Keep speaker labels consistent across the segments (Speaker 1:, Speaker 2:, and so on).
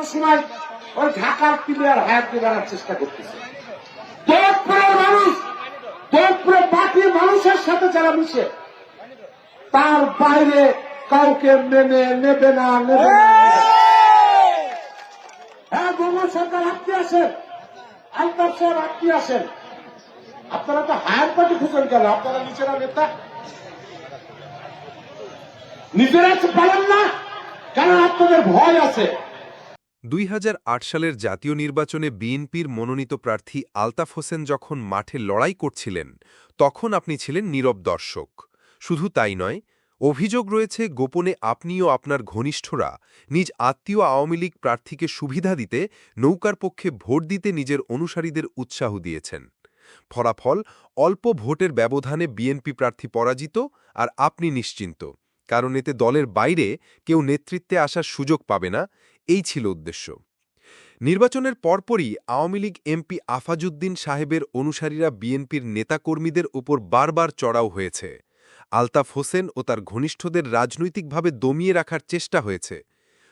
Speaker 1: কোনো সময় ওই ঢাকার প্লেয়ার হায়াত দেওয়ার চেষ্টা করতেছে। দৌড়পুরের মানুষ দৌড়পুরের বাকি মানুষের সাথে যারা মিশে, তার বাইরে কাউকে মেনে নেবে না, নেবে হ্যাঁ গোমর সরকার আপনি আসেন। আলতাফ সাহেব, আপনি আসেন। আপনারা তো হায়ার পার্টি খুঁজেন কেন? আপনারা নিজেরা নেতা? নিজেরা পারেন না? কারণ আপনাদের ভয় আছে?
Speaker 2: দুই হাজার আট সালের জাতীয় নির্বাচনে বিএনপির মনোনীত প্রার্থী আলতাফ হোসেন যখন মাঠে লড়াই করছিলেন, তখন আপনি ছিলেন নীরব দর্শক। শুধু তাই নয়, অভিযোগ রয়েছে গোপনে আপনি ও আপনার ঘনিষ্ঠরা নিজ আত্মীয় আওয়ামী লীগ প্রার্থীকে সুবিধা দিতে নৌকার পক্ষে ভোট দিতে নিজের অনুসারীদের উৎসাহ দিয়েছেন। ফলাফল, অল্প ভোটের ব্যবধানে বিএনপি প্রার্থী পরাজিত আর আপনি নিশ্চিন্ত। কারণ এতে দলের বাইরে কেউ নেতৃত্বে আসার সুযোগ পাবে না, এই ছিল উদ্দেশ্য। নির্বাচনের পরপরই আওয়ামী লীগ এমপি আফাজুদ্দিন সাহেবের অনুসারীরা বিএনপির নেতাকর্মীদের উপর বারবার চড়াও হয়েছে। আলতাফ হোসেন ও তার ঘনিষ্ঠদের রাজনৈতিকভাবে দমিয়ে রাখার চেষ্টা হয়েছে।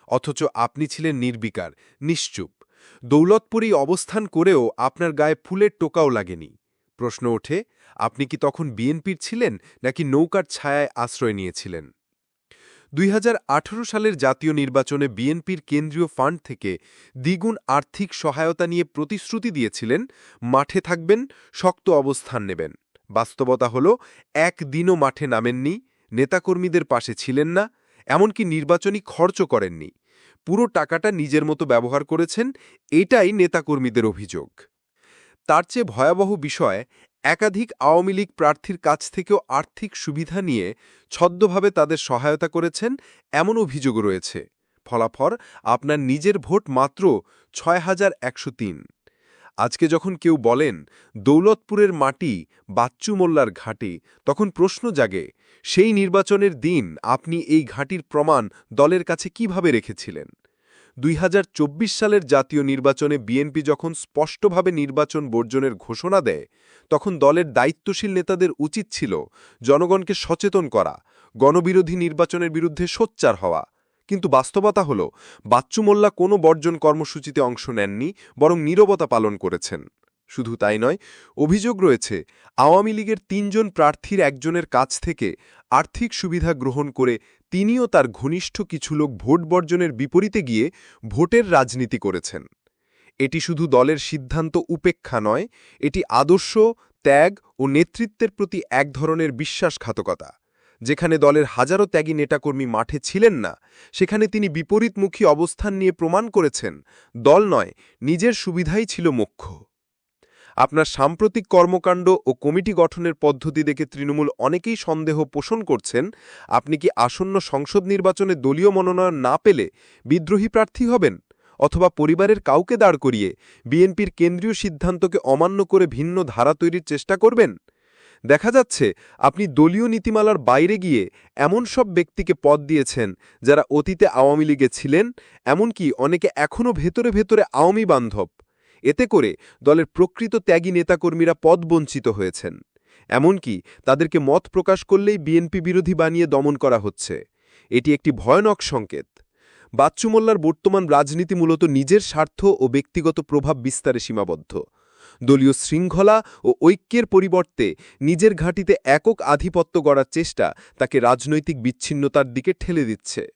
Speaker 2: অথচ আপনি ছিলেন নির্বিকার, নিশ্চুপ। দৌলতপুরেই অবস্থান করেও আপনার গায়ে ফুলের টোকাও লাগেনি। প্রশ্ন ওঠে, আপনি কি তখন বিএনপির ছিলেন নাকি নৌকার ছায়ায় আশ্রয় নিয়েছিলেন? দুই হাজার আঠেরো সালের জাতীয় নির্বাচনে বিএনপির কেন্দ্রীয় ফান্ড থেকে দ্বিগুণ আর্থিক সহায়তা নিয়ে প্রতিশ্রুতি দিয়েছিলেন, মাঠে থাকবেন, শক্ত অবস্থান নেবেন। বাস্তবতা হল, একদিনও মাঠে নামেননি, নেতাকর্মীদের পাশে ছিলেন না, এমনকি নির্বাচনী খরচও করেননি। পুরো টাকাটা নিজের মতো ব্যবহার করেছেন, এটাই নেতাকর্মীদের অভিযোগ। তার চেয়ে ভয়াবহ বিষয় একাধিক আওয়ামী লীগ প্রার্থীর কাছ থেকেও আর্থিক সুবিধা নিয়ে ছদ্মভাবে তাদের সহায়তা করেছেন এমন অভিযোগ রয়েছে। ফলাফল আপনার নিজের ভোট মাত্র ছয় হাজার একশো তিন। আজকে যখন কেউ বলেন দৌলতপুরের মাটি বাচ্চু মোল্লার ঘাটে, তখন প্রশ্ন জাগে, সেই নির্বাচনের দিন আপনি এই ঘাটির প্রমাণ দলের কাছে কীভাবে রেখেছিলেন? দুই হাজার চব্বিশ সালের জাতীয় নির্বাচনে বিএনপি যখন স্পষ্টভাবে নির্বাচন বর্জনের ঘোষণা দেয়, তখন দলের দায়িত্বশীল নেতাদের উচিত ছিল জনগণকে সচেতন করা, গণবিরোধী নির্বাচনের বিরুদ্ধে সোচ্চার হওয়া। কিন্তু বাস্তবতা হল বাচ্চু মোল্লা কোনো বর্জন কর্মসূচিতে অংশ নেননি, বরং নীরবতা পালন করেছেন। শুধু তাই নয়, অভিযোগ রয়েছে, আওয়ামী লীগের তিনজন প্রার্থীর একজনের কাছ থেকে আর্থিক সুবিধা গ্রহণ করে তিনিও তার ঘনিষ্ঠ কিছু লোক ভোট বর্জনের বিপরীতে গিয়ে ভোটের রাজনীতি করেছেন। এটি শুধু দলের সিদ্ধান্ত উপেক্ষা নয়, এটি আদর্শ, ত্যাগ ও নেতৃত্বের প্রতি এক ধরনের বিশ্বাসঘাতকতা। যেখানে দলের হাজারো ত্যাগী নেতাকর্মী মাঠে ছিলেন না, সেখানে তিনি বিপরীতমুখী অবস্থান নিয়ে প্রমাণ করেছেন, দল নয়, নিজের সুবিধাই ছিল মুখ্য আপনার সাম্প্রতিক কর্মকাণ্ড ও কমিটি গঠনের পদ্ধতি দেখে তৃণমূল অনেকেই সন্দেহ পোষণ করছেন, আপনি কি আসন্ন সংসদ নির্বাচনে দলীয় মনোনয়ন না পেলে বিদ্রোহী প্রার্থী হবেন? অথবা পরিবারের কাউকে দাঁড় করিয়ে বিএনপির কেন্দ্রীয় সিদ্ধান্তকে অমান্য করে ভিন্ন ধারা তৈরির চেষ্টা করবেন? দেখা যাচ্ছে, আপনি দলীয় নীতিমালার বাইরে গিয়ে এমন সব ব্যক্তিকে পদ দিয়েছেন যারা অতীতে আওয়ামী লীগে ছিলেন, এমনকি অনেকে এখনও ভেতরে ভেতরে আওয়ামী বান্ধব। এতে করে দলের প্রকৃত ত্যাগী নেতাকর্মীরা পদবঞ্চিত হয়েছেন। এমনকি তাদেরকে মত প্রকাশ করলেই বিএনপি বিরোধী বানিয়ে দমন করা হচ্ছে। এটি একটি ভয়ানক সংকেত। বাচ্চু মোল্লার বর্তমান রাজনীতি মূলত নিজের স্বার্থ ও ব্যক্তিগত প্রভাব বিস্তারে সীমাবদ্ধ। দলীয় শৃঙ্খলা ও ঐক্যের পরিবর্তে নিজের ঘাঁটিতে একক আধিপত্য গড়ার চেষ্টা তাকে রাজনৈতিক বিচ্ছিন্নতার দিকে ঠেলে দিচ্ছে।